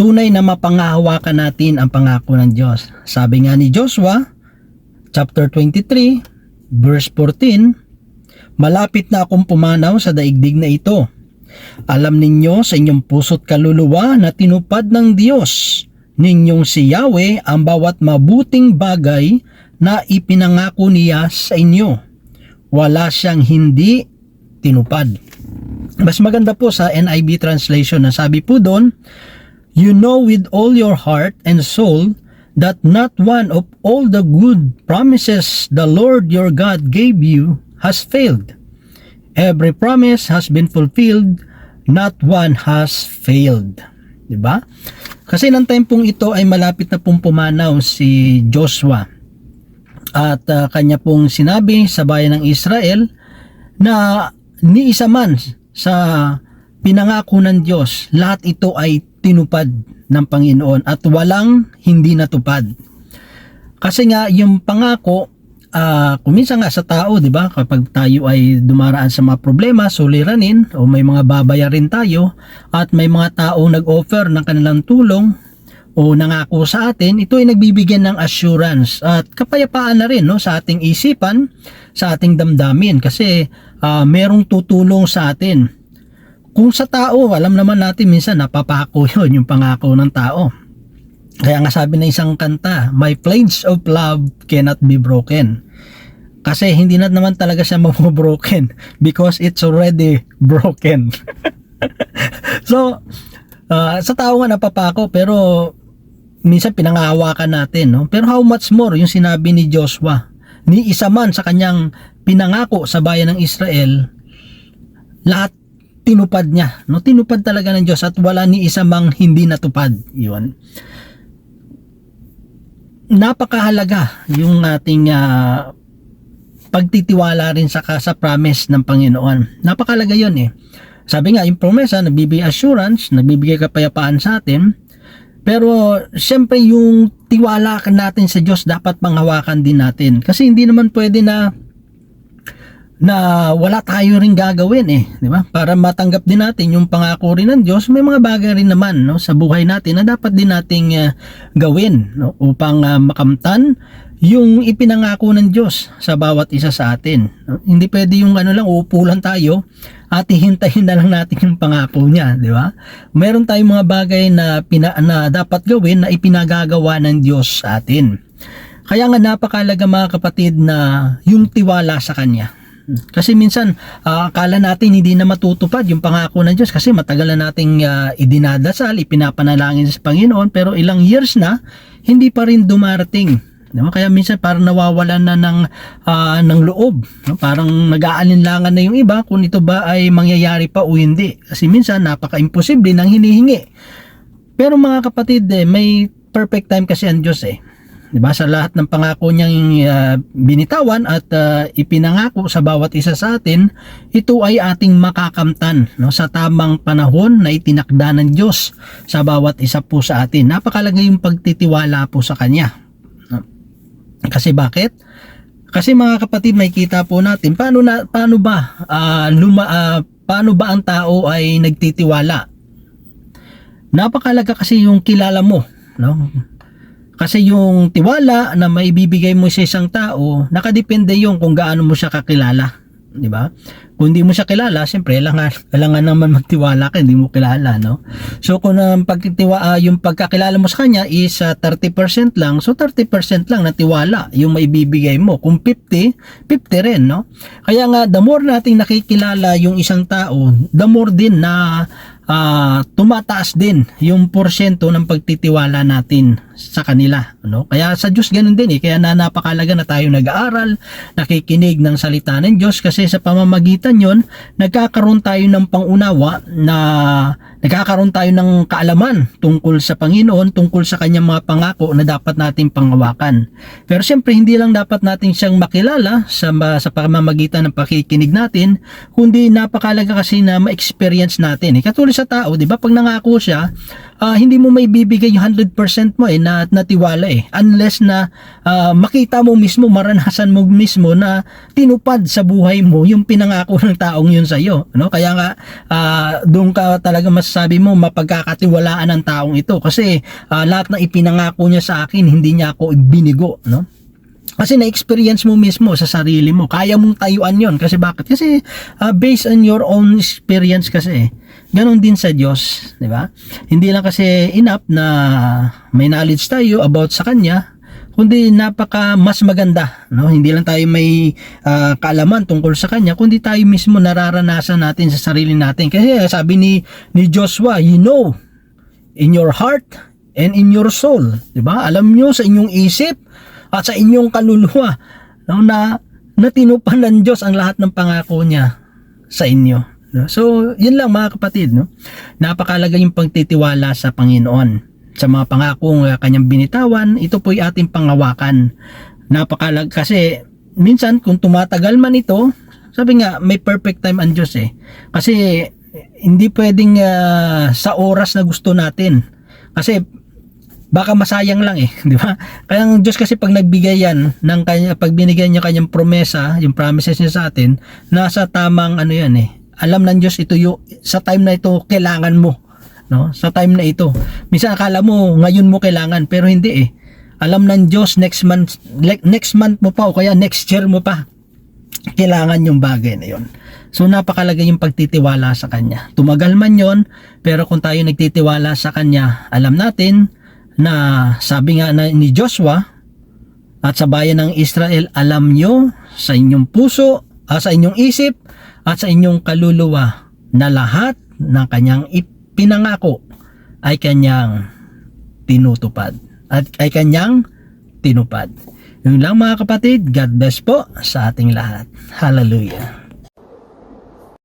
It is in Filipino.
tunay na mapangahawakan natin ang pangako ng Diyos. Sabi nga ni Joshua, chapter 23, verse 14, Malapit na akong pumanaw sa daigdig na ito. Alam ninyo sa inyong puso't kaluluwa na tinupad ng Diyos ninyong si Yahweh ang bawat mabuting bagay na ipinangako niya sa inyo. Wala siyang hindi tinupad. Mas maganda po sa NIV translation na sabi po doon, You know with all your heart and soul that not one of all the good promises the Lord your God gave you has failed. Every promise has been fulfilled, not one has failed. 'Di ba? Kasi nang time pong ito ay malapit na pong pumanaw si Joshua. At ah, kanya pong sinabi sa bayan ng Israel na ni isa man sa pinangako ng Diyos, lahat ito ay tinupad ng Panginoon at walang hindi natupad. Kasi nga yung pangako ah kuminsan nga sa tao, 'di ba? Kapag tayo ay dumaraan sa mga problema, suliranin o may mga babayarin tayo at may mga tao nag-offer ng kanilang tulong o nangako sa atin, ito ay nagbibigyan ng assurance at kapayapaan na rin no sa ating isipan, sa ating damdamin kasi ah, merong tutulong sa atin. Kung sa tao, alam naman natin minsan napapako 'yon yung pangako ng tao. Kaya nga sabi ng isang kanta, My pledge of love cannot be broken. Kasi hindi na naman talaga siya mabroken because it's already broken. so, ah, sa tao nga napapako pero minsan pinangahawakan natin. No? Pero how much more yung sinabi ni Joshua, ni isa man sa kanyang pinangako sa bayan ng Israel, lahat tinupad niya. No? Tinupad talaga ng Diyos at wala ni isa mang hindi natupad. Yun napakahalaga yung ating ah, pagtitiwala rin sa sa promise ng Panginoon. Napakahalaga 'yon eh. Sabi nga, yung promesa, nagbibigay assurance, nagbibigay kapayapaan sa atin. Pero, siyempre, yung tiwala natin sa Diyos, dapat panghawakan din natin. Kasi hindi naman pwede na na wala tayo rin gagawin eh, di ba? Para matanggap din natin yung pangako rin ng Diyos, may mga bagay rin naman no sa buhay natin na dapat din nating uh, gawin no upang uh, makamtan yung ipinangako ng Diyos sa bawat isa sa atin. No? Hindi pwede yung ano lang uupo lang tayo at hihintayin na lang natin yung pangako niya, di ba? Meron tayong mga bagay na, pina, na dapat gawin na ipinagagawa ng Diyos sa atin. Kaya nga napakalaga mga kapatid na yung tiwala sa Kanya. Kasi minsan uh, akala natin hindi na matutupad yung pangako ng Diyos kasi matagal na nating uh, idinadasal, ipinapanalangin sa Panginoon pero ilang years na hindi pa rin dumarating. Diba? Kaya minsan parang nawawalan na ng, uh, ng loob. No? Parang nag-aalinlangan na yung iba kung ito ba ay mangyayari pa o hindi. Kasi minsan napaka-imposible nang hinihingi. Pero mga kapatid, eh, may perfect time kasi ang Diyos eh. 'Di ba sa lahat ng pangako niyang uh, binitawan at uh, ipinangako sa bawat isa sa atin ito ay ating makakamtan no? Sa tamang panahon na itinakda ng Diyos sa bawat isa po sa atin. Napakalaga yung pagtitiwala po sa kanya no? kasi bakit? Kasi mga kapatid may kita po natin paano na paano ba uh, luma, uh, paano ba ang tao ay nagtitiwala? Napakalaga kasi yung kilala mo no kasi yung tiwala na maibibigay mo sa isang tao, nakadepende yung kung gaano mo siya kakilala. Di ba? Kung hindi mo siya kilala, siyempre, kailangan, naman magtiwala ka, hindi mo kilala, no? So, kung ang pagtitiwa, uh, yung pagkakilala mo sa kanya is uh, 30% lang, so 30% lang na tiwala yung maibibigay mo. Kung 50, 50 rin, no? Kaya nga, the more nating nakikilala yung isang tao, the more din na uh, tumataas din yung porsyento ng pagtitiwala natin sa kanila no? Kaya sa Diyos ganun din eh. Kaya na napakalaga na tayo nag-aaral nakikinig ng salita ng Diyos kasi sa pamamagitan yon nagkakaroon tayo ng pangunawa na nagkakaroon tayo ng kaalaman tungkol sa Panginoon tungkol sa kanyang mga pangako na dapat nating panghawakan pero siyempre hindi lang dapat natin siyang makilala sa, sa pamamagitan ng pakikinig natin kundi napakalaga kasi na ma-experience natin eh. Katulad sa tao, 'di ba? Pag nangako siya, ah, hindi mo may bibigay yung 100% mo eh na natiwala eh. Unless na ah, makita mo mismo maranasan mo mismo na tinupad sa buhay mo yung pinangako ng taong yun sa iyo no? Kaya nga ah, doon ka talaga masasabi mo mapagkakatiwalaan ng taong ito. Kasi ah, lahat ng ipinangako niya sa akin hindi niya ako binigo no kasi na-experience mo mismo sa sarili mo. Kaya mong tayuan yon Kasi bakit? Kasi ah, based on your own experience kasi. Ganon din sa Diyos. di ba? Hindi lang kasi enough na may knowledge tayo about sa Kanya, kundi napaka mas maganda. No? Hindi lang tayo may ah, kaalaman tungkol sa Kanya, kundi tayo mismo nararanasan natin sa sarili natin. Kasi sabi ni, ni Joshua, you know, in your heart and in your soul. Di ba? Alam nyo sa inyong isip at sa inyong kaluluwa no, na natinupan ng Diyos ang lahat ng pangako niya sa inyo. No? So, yun lang mga kapatid. No? Napakalaga yung pagtitiwala sa Panginoon. Sa mga pangakong uh, kanyang binitawan, ito po'y ating pangawakan. Napakalag kasi minsan kung tumatagal man ito, sabi nga may perfect time ang Diyos eh. Kasi hindi pwedeng ah, sa oras na gusto natin. Kasi baka masayang lang eh, di ba? Kaya ang Diyos kasi pag nagbigay yan ng kanya pag binigay niya kanyang promesa, yung promises niya sa atin, nasa tamang ano yan eh. Alam ng Diyos ito yung sa time na ito kailangan mo, no? Sa time na ito. Minsan akala mo ngayon mo kailangan pero hindi eh. Alam ng Diyos next month next month mo pa o kaya next year mo pa kailangan yung bagay na yon. So napakalaga yung pagtitiwala sa Kanya. Tumagal man yon, pero kung tayo nagtitiwala sa Kanya, alam natin na sabi nga na ni Joshua at sa bayan ng Israel, alam nyo sa inyong puso, ah, sa inyong isip, at sa inyong kaluluwa na lahat ng kanyang ipinangako ay kanyang tinutupad at ay kanyang tinupad. Yun lang mga kapatid, God bless po sa ating lahat. Hallelujah.